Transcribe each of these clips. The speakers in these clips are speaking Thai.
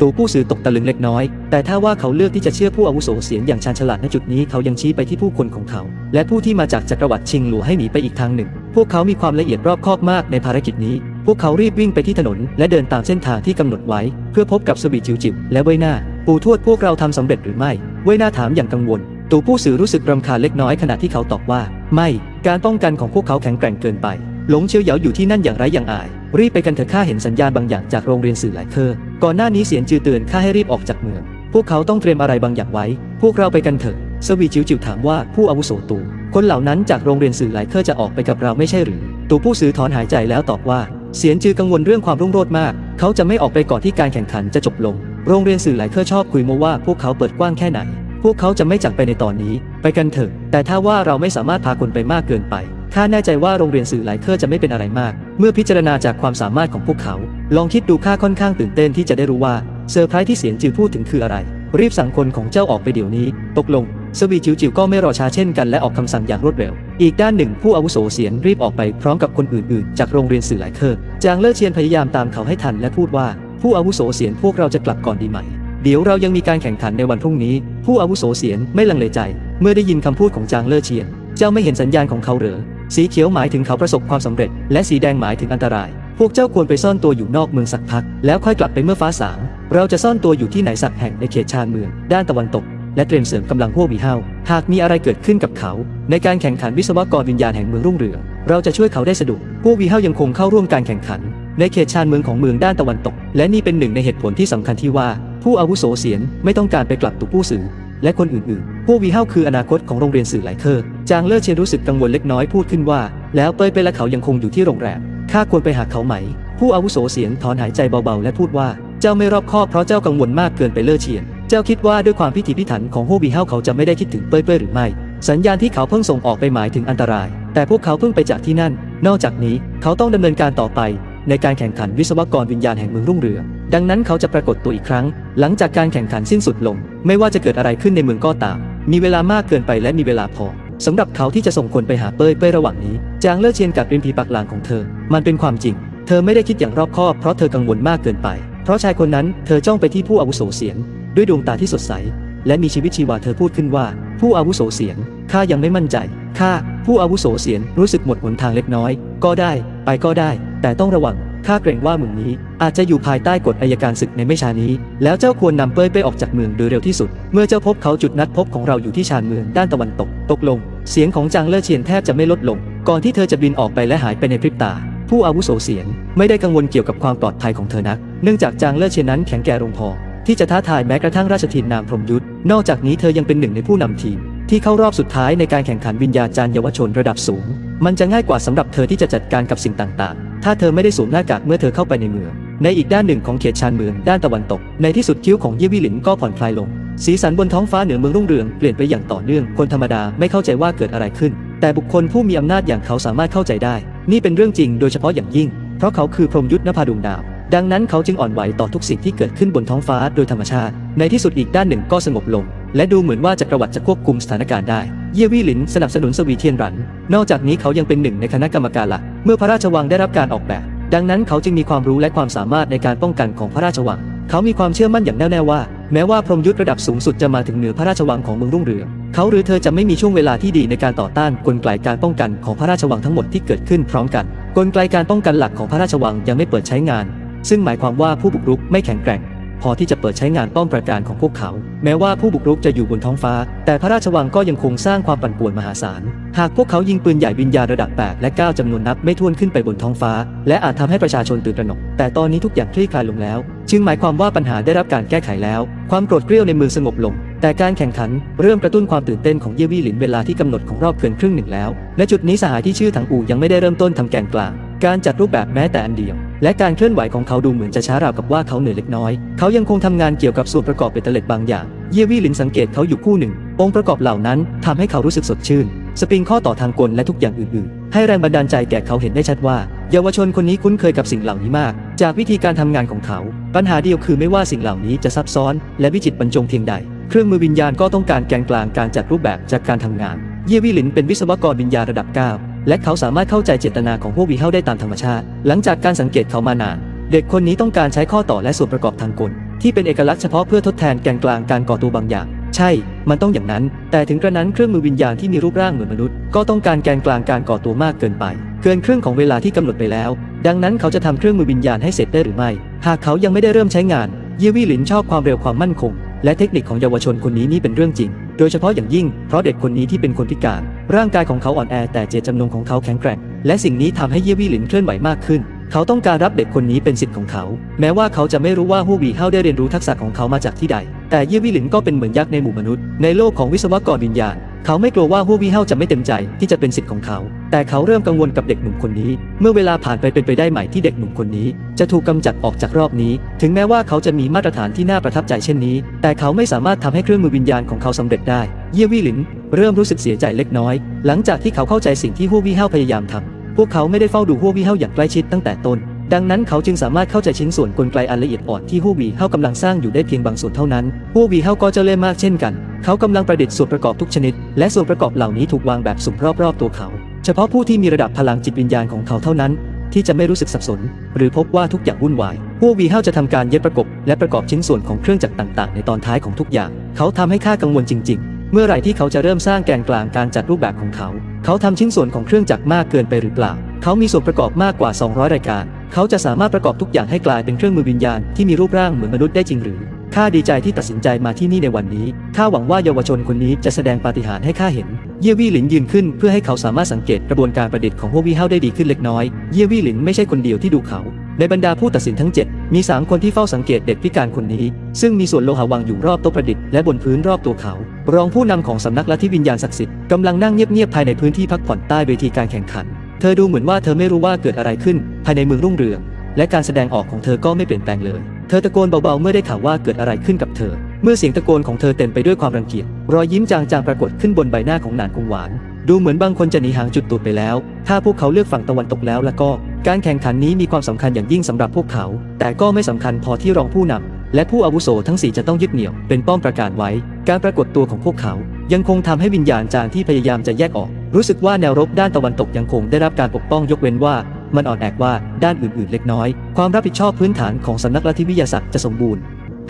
ตูผู้สื่อตกตะลึงเล็กน้อย แต่ถ้าว่าเขาเลือกที่จะเชื่อผู้อาวุโสเสียนอย่างชาญฉลาดณจุดนี้เขายังชี้ไปที่ผู้คนของเขา และผู้ที่มาจากจักรวรรดิชิงหลัวให้หนีไปอีกทางหนึ่ง พวกเขามีความละเอียดรอบคอบมากในภารกิจนี้ พวกเขารีบวิ่งไปที่ถนน และเดินตามเส้นทางที่กำหนดไว้ เพื่อพบกับสวีจิวจิวและเว้ยหน้า ปู่ทวดพวกเราทำสำเร็จหรือไม่ เว้ยหน้าถามอย่างกังวลตูผู้สื่อรู้สึกรำคาญเล็กน้อยขณะที่เขาตอบว่า ไม่ การป้องกันของพวกเขาแข็งแกร่งเกินไป หลงเชียวเหยาอยู่ที่นั่นอย่างไร้อย่างอาย รีบไปกันเถอะข้าเห็นสัญญาณบางอย่างจากโรงเรียนสื่อหลายเคอก่อนหน้านี้เสียนจือเตือนข้าให้รีบออกจากเมือง พวกเขาต้องเตรียมอะไรบางอย่างไว้ พวกเราไปกันเถอะสวีจิวจิวถามว่าผู้อาวุโสตูคนเหล่านั้นจากโรงเรียนสื่อหลายเคอจะออกไปกับเราไม่ใช่หรือ ตูผู้สื่อถอนหายใจแล้วตอบว่า เสียนจือกังวลเรื่องความรุ่งโรจน์มาก เขาจะไม่ออกไปก่อนที่การแข่งขันจะจบลง โรงเรียนสื่อหลายเคอชอบคุยโมว่าพวกเขาเปิดกว้างแค่ไหน พวกเขาจะไม่จากไปในตอนนี้ ไปกันเถอะ แต่ถ้าว่าเราไม่สามารถพาคนไปมากเกินไป ข้าแน่ใจว่าโรงเรียนสื่อหลายเคอร์จะไม่เป็นอะไรมาก เมื่อพิจารณาจากความสามารถของพวกเขา ลองคิดดูข้าค่อนข้างตื่นเต้นที่จะได้รู้ว่าเซอร์ไพรส์ที่เสียนจือพูดถึงคืออะไร รีบสั่งคนของเจ้าออกไปเดี๋ยวนี้ ตกลงสวีจิวจิวก็ไม่รอช้าเช่นกันและออกคำสั่งอย่างรวดเร็ว อีกด้านหนึ่งผู้อาวุโสเสียนรีบออกไปพร้อมกับคนอื่นๆ จากโรงเรียนสื่อหลายเคอร์จางเล่อเชียนพยายามตามเขาให้ทันและพูดว่าผู้อาวุโสเสียนพวกเราจะกลับก่อนดีไหม เดี๋ยวเรายังมีการแข่งขันในวันพรุ่งนี้ ผู้อาวุโสเสียนไม่ลังเลใจ เมื่อได้ยินคำพูดของจางเล่อเชียน เจ้าไม่เห็นสัญญาณของเขาเหรอ สีเขียวหมายถึงเขาประสบความสำเร็จ และสีแดงหมายถึงอันตราย พวกเจ้าควรไปซ่อนตัวอยู่นอกเมืองสักพัก แล้วค่อยกลับไปเมื่อฟ้าสาง เราจะซ่อนตัวอยู่ที่ไหนสักแห่งในเขตชานเมือง ด้านตะวันตก และเตรียมเสริมกำลังพวกวีเฮาหากมีอะไรเกิดขึ้นกับเขา ในการแข่งขันวิศวกรวิญญาณแห่งเมืองรุ่งเรืองเราจะช่วยเขาได้สะดวกพวกวีเฮายังคงเข้าร่วมการแข่งขัน ในเขตชานเมืองของเมืองด้านตะวันตก และนี่เป็นหนึ่งในเหตุผลที่สำคัญที่ว่า ผู้อาวุโสเสียนไม่ต้องการไปกลับตุกผู้สื่อ และคนอื่นๆ พวกวีเฮาคืออนาคตของโรงเรียนสื่อหลายเคอร์จางเลิศเชียนรู้สึกกังวลเล็กน้อยพูดขึ้นว่า แล้วเปยเปและเขายังคงอยู่ที่โรงแรมข้าควรไปหาเขาไหม ผู้อาวุโสเสียงถอนหายใจเบาๆ และพูดว่าเจ้าไม่รอบคอบเพราะเจ้ากังวลมากเกินไปเลิศเชียน เจ้าคิดว่าด้วยความพิถีพิถันของโฮวีเฮาเขาจะไม่ได้คิดถึงเปยเปยหรือไม่ สัญญาณที่เขาเพิ่งส่งออกไปหมายถึงอันตราย แต่พวกเขาเพิ่งไปจากที่นั่น นอกจากนี้เขาต้องดำเนินการต่อไป ในการแข่งขันวิศวกรวิญญาณแห่งเมืองรุ่งเรืองดังนั้นเขาจะปรากฏตัวอีกครั้ง หลังจากการแข่งขันสิ้นสุดลง ไม่ว่าจะเกิดอะไรขึ้นในเมืองก็ตาม มีเวลามากเกินไปและมีเวลาพอสำหรับเขาที่จะส่งคนไปหาเป้ยเป้ยระหว่างนี้ จางเลิศเชียนกัดริมฝีปากหลังของเธอ มันเป็นความจริง เธอไม่ได้คิดอย่างรอบคอบเพราะเธอกังวลมากเกินไป เพราะชายคนนั้นเธอจ้องไปที่ผู้อาวุโสเสียง ด้วยดวงตาที่สดใส และมีชีวิตชีวาเธอพูดขึ้นว่า ผู้อาวุโสเสียงข้ายังไม่มั่นใจข้าผู้อาวุโสเสียงรู้สึกหมดหนทางเล็กน้อย ก็ได้ ไปก็ได้ แต่ต้องระวังข้าเกรงว่าเมืองนี้อาจจะอยู่ภายใต้กฎอายการศึกในไม่ช้านี้ แล้วเจ้าควรนำเป้ยไปออกจากเมืองโดยเร็วที่สุด เมื่อเจ้าพบเขาจุดนัดพบของเราอยู่ที่ชานเมืองด้านตะวันตก ตกลง เสียงของจางเล่อเชียนแทบจะไม่ลดลง ก่อนที่เธอจะบินออกไปและหายไปในพริบตา ผู้อาวุโสเสียง ไม่ได้กังวลเกี่ยวกับความปลอดภัยของเธอนัก เนื่องจากจางเล่อเชียนนั้นแข็งแกร่งพอ ที่จะท้าทายแม้กระทั่งราชทินนามพรมยุทธนอกจากนี้เธอยังเป็นหนึ่งในผู้นำทีมที่เข้ารอบสุดท้ายในการแข่งขันวิญญาจารย์เยาวชนระดับสูง มันจะง่ายกว่าสำหรับเธอที่จะจัดการกับสิ่งต่างๆ ถ้าเธอไม่ได้สวมหน้ากากเมื่อเธอเข้าไปในเมือง ในอีกด้านหนึ่งของเขตชานเมืองด้านตะวันตก ในที่สุดคิ้วของเย่วิหลินก็ผ่อนคลายลง สีสันบนท้องฟ้าเหนือเมืองรุ่งเรืองเปลี่ยนไปอย่างต่อเนื่อง คนธรรมดาไม่เข้าใจว่าเกิดอะไรขึ้น แต่บุคคลผู้มีอำนาจอย่างเขาสามารถเข้าใจได้ นี่เป็นเรื่องจริงโดยเฉพาะอย่างยิ่ง เพราะเขาคือพรหมยุทธนภาดวงดาว ดังนั้นเขาจึงอ่อนไหวต่อทุกสิ่งที่เกิดขึ้นบนท้องฟ้าโดยธรรมชาติ ในที่สุดอีกด้านหนึ่งก็สงบลง และดูเหมือนว่าจักรวรรดิจะควบคุมสถานการณ์ได้ เย่วี่หลินสนับสนุนสวีเทียนรัน นอกจากนี้เขายังเป็นหนึ่งในคณะกรรมการหลัก เมื่อพระราชวังได้รับการออกแบบ ดังนั้นเขาจึงมีความรู้และความสามารถในการป้องกันของพระราชวัง เขามีความเชื่อมั่นอย่างแน่วแน่ว่า แม้ว่าพรหมยุทธระดับสูงสุดจะมาถึงเหนือพระราชวังของเมืองรุ่งเรือง เขาหรือเธอจะไม่มีช่วงเวลาที่ดีในการต่อต้านกลไกการป้องกันของพระราชวังทั้งหมดที่เกิดขึ้นพร้อมกัน กลไกการป้องกันหลักของพระราชวังยังไม่เปิดใช้งาน ซึ่งหมายความว่าผู้บุกรุกไม่แข็งแกร่ง พอที่จะเปิดใช้งานป้อมปราการของพวกเขา แม้ว่าผู้บุกรุกจะอยู่บนท้องฟ้า แต่พระราชวังก็ยังคงสร้างความปั่นป่วนมหาศาล หากพวกเขายิงปืนใหญ่วิญญาณระดับ 8 และ 9จำนวนนับไม่ถ้วนขึ้นไปบนท้องฟ้า และอาจทำให้ประชาชนตื่นตระหนก แต่ตอนนี้ทุกอย่างคลี่คลายลงแล้ว จึงหมายความว่าปัญหาได้รับการแก้ไขแล้ว ความโกรธเกรี้ยวในเมืองสงบลง แต่การแข่งขันเริ่มกระตุ้นความตื่นเต้นของเยวี่หลินเวลาที่กำหนดของรอบเกินครึ่งหนึ่งแล้ว และจุดนี้สหายที่ชื่อถังอู่ยังไม่ได้เริ่มต้นทำแกนกลาง การจัดรูปแบบแม้แต่อันเดียว และการเคลื่อนไหวของเขาดูเหมือนจะช้าราวกับว่าเขาเหนื่อยเล็กน้อย เขายังคงทำงานเกี่ยวกับส่วนประกอบเบตเตอร์เล็ดบางอย่าง เยวี่ลินสังเกตเขาอยู่คู่หนึ่ง องค์ประกอบเหล่านั้นทำให้เขารู้สึกสดชื่น สปริงข้อต่อทางกลและทุกอย่างอื่นๆ ให้แรงบันดาลใจแก่เขาเห็นได้ชัดว่า เยาวชนคนนี้คุ้นเคยกับสิ่งเหล่านี้มาก จากวิธีการทำงานของเขา ปัญหาเดียวคือไม่ว่าสิ่งเหล่านี้จะซับซ้อน และวิจิตรบรรจงเพียงใด เครื่องมือวิญญาณก็ต้องการแกนกลางการจัดรูปแบบจากการทำงาน เยวี่ลินเป็นวิศวกรวิญญาณระดับ 9 และเขาสามารถเข้าใจเจตนาของพวกวีเฮาได้ตามธรรมชาติ หลังจากการสังเกตเขามานาน เด็กคนนี้ต้องการใช้ข้อต่อและส่วนประกอบทางกล ที่เป็นเอกลักษณ์เฉพาะเพื่อทดแทนแกนกลางการก่อตัวบางอย่าง ใช่ มันต้องอย่างนั้น แต่ถึงกระนั้นเครื่องมือวิญญาณที่มีรูปร่างเหมือนมนุษย์ ก็ต้องการแกนกลางการก่อตัวมากเกินไป เกินครึ่งของเวลาที่กำหนดไปแล้ว ดังนั้นเขาจะทำเครื่องมือวิญญาณให้เสร็จได้หรือไม่ หากเขายังไม่ได้เริ่มใช้งาน เยวี่หลินชอบความเร็วความมั่นคง และเทคนิคของเยาวชนคนนี้นี่เป็นเรื่องจริง โดยเฉพาะอย่างยิ่งเพราะเด็กคนนี้ที่เป็นคนพิการ ร่างกายของเขาอ่อนแอแต่เจตจำนงของเขาแข็งแกร่ง และสิ่งนี้ทำให้เยวี่หลินเคลื่อนไหวมากขึ้น เขาต้องการรับเด็กคนนี้เป็นสิทธิ์ของเขา แม้ว่าเขาจะไม่รู้ว่าฮู้วีเฮาได้เรียนรู้ทักษะของเขามาจากที่ใด แต่เยวี่หลินก็เป็นเหมือนยักษ์ในหมู่มนุษย์ ในโลกของวิศวกรวิญญาณ เขาไม่กลัวว่าฮู้วีเฮาจะไม่เต็มใจที่จะเป็นสิทธิ์ของเขา แต่เขาเริ่มกังวลกับเด็กหนุ่มคนนี้ เมื่อเวลาผ่านไปเป็นไปได้ไหมที่เด็กหนุ่มคนนี้ จะถูกกำจัดออกจากรอบนี้ ถึงแม้ว่าเขาจะมีมาตรฐานที่น่าประทับใจเช่นนี้ แต่เขาไม่สามารถทำให้เครื่องมือวิญญาณของเขาสำเร็จได้ เย่ยวี่หลินเริ่มรู้สึกเสียใจเล็กน้อย หลังจากที่เขาเข้าใจสิ่งที่ฮู้วี่เฮาพยายามทำพวกเขาไม่ได้เฝ้าดูฮู้วี่เฮาอย่างใกล้ชิดตั้งแต่ต้น ดังนั้นเขาจึงสามารถเข้าใจชิ้นส่วนกลไกอันละเอียดอ่อนที่ฮู้วีเฮากำลังสร้างอยู่ได้เพียงบางส่วนเท่านั้นฮู้วีเฮาก็เจะเล่ห์มากเช่นกัน เขากำลังประดิษฐ์ส่วนประกอบทุกชนิด และส่วนประกอบเหล่านี้ถูกวางแบบสุ่มรอบๆตัวเขา เฉพาะผู้ที่มีระดับพลังจิตวิญญาณของเขาเท่านั้น ที่จะไม่รู้สึกสับสน หรือพบว่าทุกอย่างวุ่นวายพวกวีเฮาจะทำการเย็บประกบ และประกอบชิ้นส่วนของเครื่องจักรต่างๆ ในตอนท้ายของทุกอย่าง เขาทำให้ข้ากังวลจริง ๆ เมื่อไหร่ที่เขาจะเริ่มสร้างแกนกลางการจัดรูปแบบของเขา เขาทำชิ้นส่วนของเครื่องจักรมากเกินไปหรือเปล่า เขามีส่วนประกอบมากกว่า 200 รายการ เขาจะสามารถประกอบทุกอย่างให้กลายเป็นเครื่องมือวิญญาณที่มีรูปร่างเหมือนมนุษย์ได้จริงหรือข้าดีใจที่ตัดสินใจมาที่นี่ในวันนี้ ข้าหวังว่าเยาวชนคนนี้จะแสดงปาฏิหาริย์ให้ข้าเห็น เย่วี่หลินยืนขึ้นเพื่อให้เขาสามารถสังเกตกระบวนการประดิษฐ์ของฮววี่เฮาได้ดีขึ้นเล็กน้อย เย่วี่หลินไม่ใช่คนเดียวที่ดูเขา ในบรรดาผู้ตัดสินทั้ง 7 มี 3 คนที่เฝ้าสังเกตเด็กพิการคนนี้ ซึ่งมีส่วนโลหะวางอยู่รอบโต๊ะประดิษฐ์และบนพื้นรอบตัวเขา รองผู้นำของสำนักลัทธิวิญญาณศักดิ์สิทธิ์กำลังนั่งเงียบๆภายในพื้นที่พักผ่อนใต้เวทีการแข่งขัน เธอดูเหมือนว่าเธอไม่รู้ว่าเกิดอะไรขึ้น ภายในเมืองรุ่งเรือง และการแสดงออกของเธอก็ไม่เปลี่ยนแปลงเลย เธอตะโกนเบาๆเมื่อได้ข่าวว่าเกิดอะไรขึ้นกับเธอ เมื่อเสียงตะโกนของเธอเต็มไปด้วยความรังเกียจรอยยิ้มจางๆปรากฏขึ้นบนใบหน้าของนางคงหวาน ดูเหมือนบางคนจะหนีห่างจุดตูดไปแล้ว ถ้าพวกเขาเลือกฝั่งตะวันตกแล้วแล้วก็ การแข่งขันนี้มีความสำคัญอย่างยิ่งสำหรับพวกเขา แต่ก็ไม่สำคัญพอที่รองผู้นำและผู้อาวุโสทั้งสี่จะต้องยึดเหนี่ยวเป็นป้อมประกาศไว้ การปรากฏตัวของพวกเขา ยังคงทำให้วิญญาณจางที่พยายามจะแยกออก รู้สึกว่าแนวรบด้านตะวันตกยังคงได้รับการปกป้องยกเว้นว่า มันอ่อนแอกว่าด้านอื่นๆ เล็กน้อย ความรับผิดชอบพื้นฐานของสำนักลัทธิวิทยาศาสตร์จะสมบูรณ์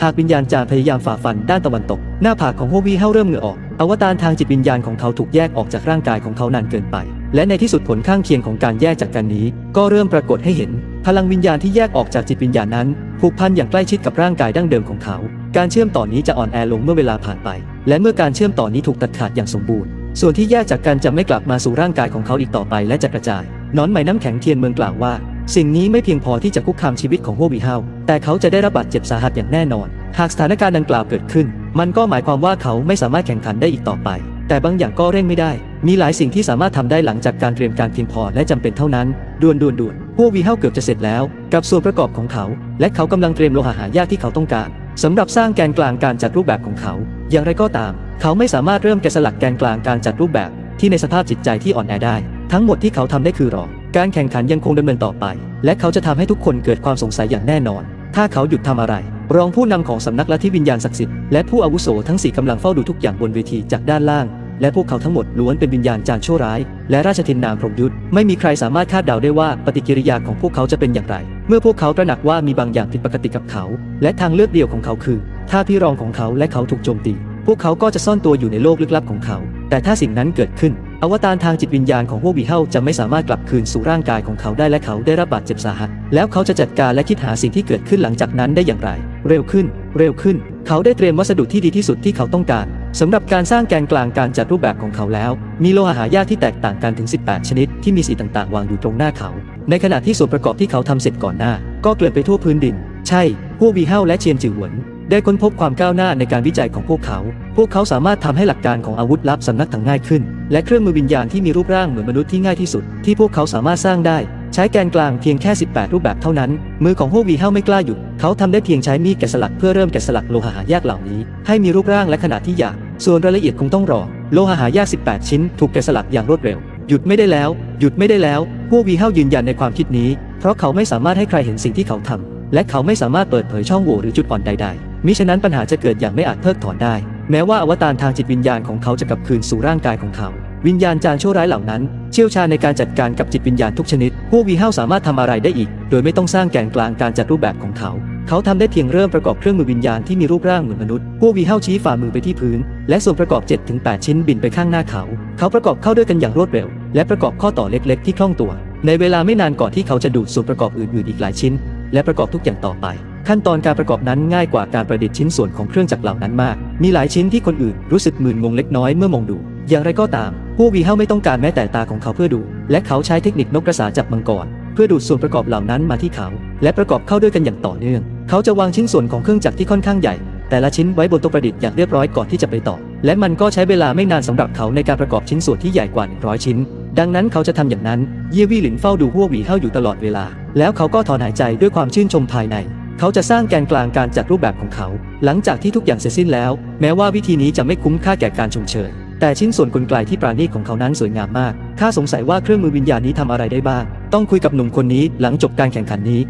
หากวิญญาณจารพยายามฝ่าฟันด้านตะวันตก หน้าผากของโฮวีเฮาเริ่มเหงื่อออก อวตารทางจิตวิญญาณของเขาถูกแยกออกจากร่างกายของเขานานเกินไป และในที่สุดผลข้างเคียงของการแยกจากกันนี้ ก็เริ่มปรากฏให้เห็น พลังวิญญาณที่แยกออกจากจิตวิญญาณนั้นผูกพันอย่างใกล้ชิดกับร่างกายดั้งเดิมของเขา การเชื่อมต่อนนี้จะอ่อนแอลงเมื่อเวลาผ่านไป และเมื่อการเชื่อมต่อนนี้ถูกตัดขาดอย่างสมบูรณ์ ส่วนที่แยกจากกันจะไม่กลับมาสู่ร่างกายของเขาอีกต่อไปและจะกระจาย นอนไหมน้ำแข็งเทียนเมืองกล่าวว่า สิ่งนี้ไม่เพียงพอที่จะคุกคามชีวิตของโฮวีเฮาแต่เขาจะได้รับบาดเจ็บสาหัสอย่างแน่นอน หากสถานการณ์ดังกล่าวเกิดขึ้น มันก็หมายความว่าเขาไม่สามารถแข่งขันได้อีกต่อไป แต่บางอย่างก็เร่งไม่ได้ มีหลายสิ่งที่สามารถทำได้หลังจากการเตรียมการเพียงพอและจำเป็นเท่านั้นด่วนด่วนด่วนพววีเฮาเกือบจะเสร็จแล้ว กับส่วนประกอบของเขา และเขากำลังเตรียมโลหะหายากที่เขาต้องการสำหรับสร้างแกนกลางการจัดรูปแบบของเขา อย่างไรก็ตาม เขาไม่สามารถเริ่มแกะสลักแกนกลางการจัดรูปแบบที่ในสภาพจิตใจที่อ่อนแอได้ ทั้งหมดที่เขาทำได้คือรอ การแข่งขันยังคงดำเนินต่อไป และเขาจะทำให้ทุกคนเกิดความสงสัยอย่างแน่นอน ถ้าเขาหยุดทำอะไร รองผู้นำของสำนักลัทธิวิญญาณศักดิ์สิทธิ์และผู้อาวุโสทั้งสี่กำลังเฝ้าดูทุกอย่างบนเวทีจากด้านล่าง และพวกเขาทั้งหมดล้วนเป็นวิญญาณจารชั่วร้าย และราชทินนามพรหมยุทธไม่มีใครสามารถคาดเดาได้ว่าปฏิกิริยาของพวกเขาจะเป็นอย่างไร เมื่อพวกเขาตระหนักว่ามีบางอย่างผิดปกติกับเขา และทางเลือกเดียวของเขาคือ ถ้าพี่รองของเขาและเขาถูกโจมตี พวกเขาก็จะซ่อนตัวอยู่ในโลกลึกลับของเขา แต่ถ้าสิ่งนั้นเกิดขึ้น อวตารทางจิตวิญญาณของพวกวีเฮาจะไม่สามารถกลับคืนสู่ร่างกายของเขาได้และเขาได้รับบาดเจ็บสาหัส แล้วเขาจะจัดการและคิดหาสิ่งที่เกิดขึ้นหลังจากนั้นได้อย่างไร เร็วขึ้น เร็วขึ้น เขาได้เตรียมวัสดุที่ดีที่สุดที่เขาต้องการสำหรับการสร้างแกนกลางการจัดรูปแบบของเขาแล้ว มีโลหะหายากที่แตกต่างกันถึง 18 ชนิดที่มีสีต่างๆ วางอยู่ตรงหน้าเขา ในขณะที่ส่วนประกอบที่เขาทำเสร็จก่อนหน้า ก็เกลื่อนไปทั่วพื้นดิน ใช่ พวกวีเฮาและเชียนจือหวน ได้ค้นพบความก้าวหน้าในการวิจัยของพวกเขา พวกเขาสามารถทำให้หลักการของอาวุธลับสำนักถังง่ายขึ้น และเครื่องมือวิญญาณที่มีรูปร่างเหมือนมนุษย์ที่ง่ายที่สุด ที่พวกเขาสามารถสร้างได้ ใช้แกนกลางเพียงแค่ 18 รูปแบบเท่านั้น มือของพวกวีเฮาไม่กล้าหยุด เขาทำได้เพียงใช้มีดแกะสลักเพื่อเริ่มแกะสลักโลหะหายากเหล่านี้ ให้มีรูปร่างและขนาดที่หยาบส่วนรายละเอียดคงต้องรอ โลหะหายาก 18 ชิ้น ถูกแกะสลักอย่างรวดเร็ว หยุดไม่ได้แล้ว หยุดไม่ได้แล้ว พวกวีเฮายืนยันในความคิดนี้ เพราะเขาไม่สามารถให้ใครเห็นสิ่งที่เขาทำและเขาไม่สามารถเปิดเผยช่องโหว่หรือจุดอ่อนใด ๆ มิฉะนั้นปัญหาจะเกิดอย่างไม่อาจเพิกถอนได้ แม้ว่าอวตารทางจิตวิญญาณของเขาจะกลับคืนสู่ร่างกายของเขา วิญญาณจารย์ชั่วร้ายเหล่านั้น เชี่ยวชาญในการจัดการกับจิตวิญญาณทุกชนิด พวกวีเฮาสามารถทำอะไรได้อีก โดยไม่ต้องสร้างแกนกลางการจัดรูปแบบของเขา เขาทำได้เพียงเริ่มประกอบเครื่องมือวิญญาณที่มีรูปร่างเหมือนมนุษย์ พวกวีเฮาชี้ฝ่ามือไปที่พื้น และส่วนประกอบ 7-8 ชิ้นบินไปข้างหน้าเขา เขาประกอบเข้าด้วยกันอย่างรวดเร็ว และประกอบข้อต่อเล็ก ๆ ที่คล่องตัว ในเวลาไม่นานก่อนที่เขาจะดูดส่วนประกอบอื่นๆอีกหลายชิ้น และประกอบทุกอย่างต่อไป ขั้นตอนการประกอบนั้นง่ายกว่าการประดิษฐ์ชิ้นส่วนของเครื่องจักรเหล่านั้นมาก มีหลายชิ้นที่คนอื่นรู้สึกมึนงงเล็กน้อยเมื่อมองดู อย่างไรก็ตาม พวกวีเฮาไม่ต้องการแม้แต่ตาของเขาเพื่อดู และเขาใช้เทคนิคนกกระสาจับมังกรเพื่อดูดส่วนประกอบเหล่านั้นมาที่เขา และประกอบเข้าด้วยกันอย่างต่อเนื่อง เขาจะวางชิ้นส่วนของเครื่องจักรที่ค่อนข้างใหญ่ แต่ละชิ้นไว้บนโต๊ะประดิษฐ์อย่างเรียบร้อยก่อนที่จะไปต่อ และมันก็ใช้เวลาไม่นานสำหรับเขาในการประกอบชิ้นส่วนที่ใหญ่กว่า 100 ชิ้น ดังนั้นเขาจะทำอย่างนั้น เยวี่หลินเฝ้าดูหัวหวีเฮาอยู่ตลอดเวลา แล้วเขาก็ถอนหายใจด้วยความชื่นชมภายใน เขาจะสร้างแกนกลางการจัดรูปแบบของเขา หลังจากที่ทุกอย่างเสร็จสิ้นแล้ว แม้ว่าวิธีนี้จะไม่คุ้มค่าแก่การชมเชยแต่ชิ้นส่วนกลไกที่ปราณีตของเขานั้นสวยงามมากข้าสงสัยว่าเครื่องมือวิญญาณนี้ทำอะไรได้บ้าง ต้องคุยกับหนุ่มคนนี้หลังจบการแข่งขันนี้